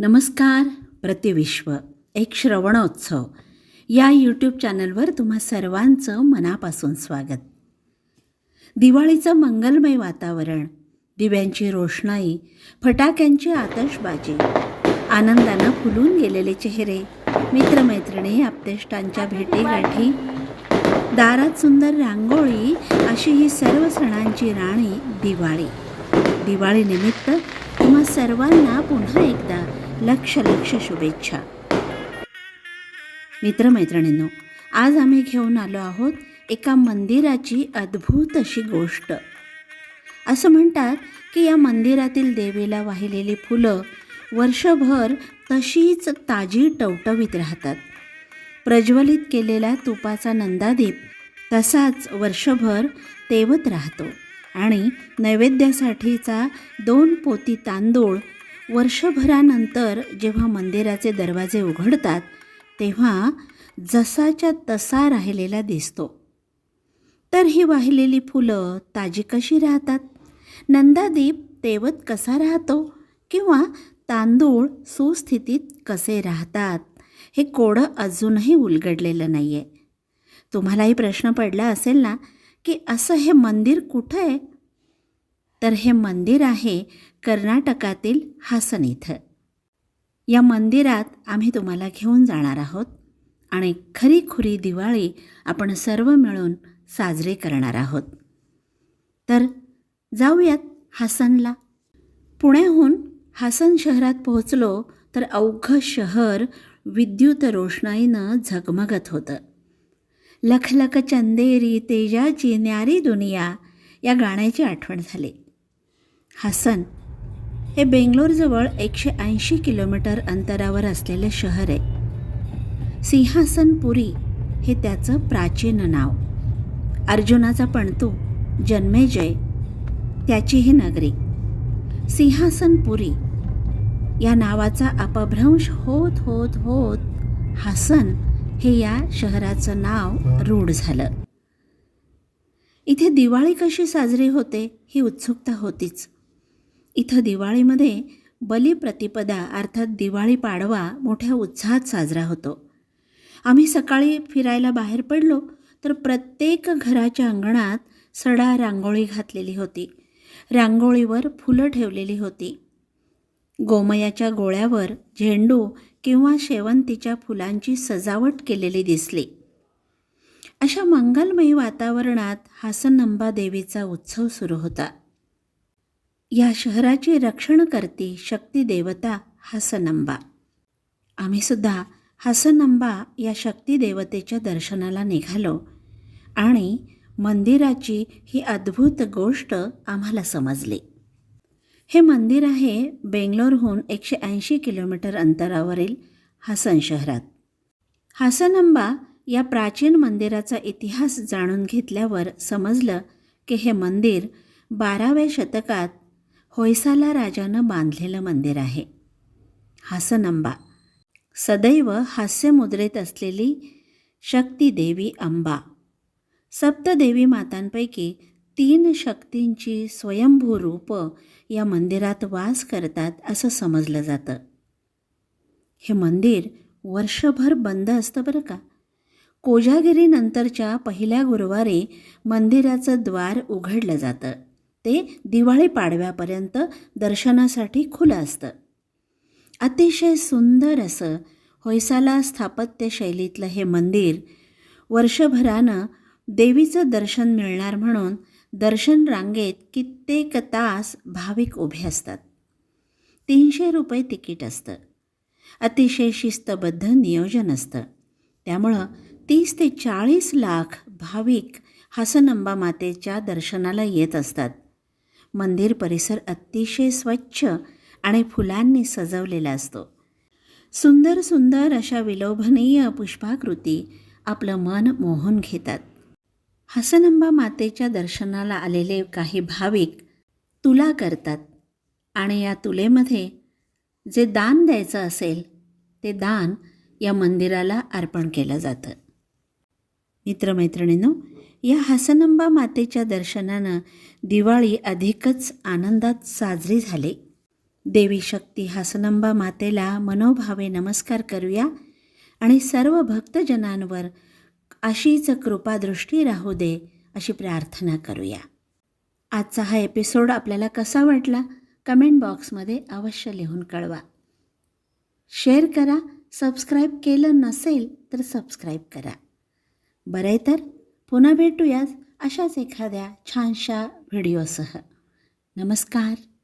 नमस्कार प्रतिविश्व एक श्रवणोत्सव. या यूट्यूब चॅनलवर तुम्हा सर्वांचं मनापासून स्वागत. दिवाळीचं मंगलमय वातावरण दिव्यांची रोषणाई फटाक्यांची आतषबाजी आनंदानं फुलून गेलेले चेहरे मित्रमैत्रिणी आप्तेष्टांच्या भेटीगाठी दारात सुंदर रांगोळी अशी ही सर्व सणांची राणी दिवाळी. दिवाळीनिमित्त तुम्हा सर्वांना पुन्हा एकदा लक्ष लक्ष शुभेच्छा. मित्रमैत्रिणींनो आज आम्ही घेऊन आलो आहोत एका मंदिराची अद्भुत अशी गोष्ट. असं म्हणतात की या मंदिरातील देवीला वाहिलेली फुलं वर्षभर तशीच ताजी टवटवीत राहतात. प्रज्वलित केलेला तुपाचा नंदादीप तसाच वर्षभर तेवत राहतो आणि नैवेद्यासाठीचा दोन पोती तांदूळ वर्षभरानंतर जेव्हा मंदिराचे दरवाजे उघडतात तेव्हा जसाच्या तसा राहिलेला दिसतो. तर ही वाहिलेली फुलं ताजी कशी राहतात? नंदादीप तेवत कसा राहतो? किंवा तांदूळ सुस्थितीत कसे राहतात? हे कोडं अजूनही उलगडलेलं नाही आहे तुम्हालाही प्रश्न पडला असेल ना की असं हे मंदिर कुठं आहे? तर हे मंदिर आहे कर्नाटकातील हासन इथं. या मंदिरात आम्ही तुम्हाला घेऊन जाणार आहोत आणि खरीखुरी दिवाळी आपण सर्व मिळून साजरी करणार आहोत. तर जाऊयात हासनला. पुण्याहून हासन शहरात पोहोचलो तर अवघं शहर विद्युत रोषणाईनं झगमगत होतं. लखलख चंदेरी तेजाची न्यारी दुनिया या गाण्याची आठवण झाली. हासन हे बेंगलोरजवळ एकशे ऐंशी किलोमीटर अंतरावर असलेले शहर आहे. सिंहासनपुरी हे त्याचं प्राचीन नाव. अर्जुनाचा पणतू जन्मेजय त्याची ही नगरी. सिंहासनपुरी या नावाचा अपभ्रंश होत होत होत हासन हे या शहराचं नाव रूढ झालं. इथे दिवाळी कशी साजरी होते ही उत्सुकता होतीच. इथं दिवाळीमध्ये बलिप्रतिपदा अर्थात दिवाळी पाडवा मोठ्या उत्साहात साजरा होतो. आम्ही सकाळी फिरायला बाहेर पडलो तर प्रत्येक घराच्या अंगणात सडा रांगोळी घातलेली होती. रांगोळीवर फुलं ठेवलेली होती. गोमयाच्या गोळ्यावर झेंडू किंवा शेवंतीच्या फुलांची सजावट केलेली दिसली. अशा मंगलमयी वातावरणात हासनंबा देवीचा उत्सव सुरू होता. या शहराची रक्षण शक्ती देवता हासनंबा. आम्हीसुद्धा हासनंबा या शक्ती देवतेच्या दर्शनाला निघालो आणि मंदिराची ही अद्भुत गोष्ट आम्हाला समजली. हे मंदिर आहे बेंगलोरहून एकशे ऐंशी किलोमीटर अंतरावरील हासन शहरात. हासनंबा या प्राचीन मंदिराचा इतिहास जाणून घेतल्यावर समजलं की हे मंदिर बाराव्या शतकात होयसाला राजानं बांधलेलं मंदिर आहे. हासनंबा. सदैव हास्यमुद्रेत असलेली शक्तिदेवी अंबा. सप्तदेवी मातांपैकी तीन शक्तींची स्वयंभू रूपं या मंदिरात वास करतात असं समजलं जातं. हे मंदिर वर्षभर बंद असतं बरं का? कोजागिरीनंतरच्या पहिल्या गुरुवारी मंदिराचं द्वार उघडलं जातं. ते दिवाळी पाडव्यापर्यंत दर्शनासाठी खुलं असतं. अतिशय सुंदर असं होयसाला स्थापत्य शैलीतलं हे मंदिर वर्षभरानं देवीचं दर्शन मिळणार म्हणून दर्शन रांगेत कित्येक तास भाविक उभे असतात. तीनशे रुपये तिकीट असतं. अतिशय शिस्तबद्ध नियोजन असतं. त्यामुळं तीस ते चाळीस लाख भाविक हासनंबा मातेच्या दर्शनाला येत असतात. मंदिर परिसर अतिशय स्वच्छ आणि फुलांनी सजवलेला असतो. सुंदर सुंदर अशा विलोभनीय पुष्पाकृती आपलं मन मोहून घेतात. हसनंबा मातेच्या दर्शनाला आलेले काही भाविक तुला करतात आणि या तुलेमध्ये जे दान द्यायचं असेल ते दान या मंदिराला अर्पण केलं जातं. मित्रमैत्रिणींनो या हसनंबा मातेच्या दर्शनानं दिवाळी अधिकच आनंदात साजरी झाली. देवी शक्ती हासनंबा मातेला मनोभावे नमस्कार करूया आणि सर्व भक्तजनांवर अशीच कृपादृष्टी राहू दे अशी प्रार्थना करूया. आजचा हा एपिसोड आपल्याला कसा वाटला? कमेंट बॉक्समध्ये अवश्य लिहून कळवा. शेअर करा सबस्क्राईब केलं नसेल तर सबस्क्राईब करा. बरं आहे तर? पुन्हा भेटूयाच अशाच एखाद्या छानशा व्हिडिओसह. नमस्कार.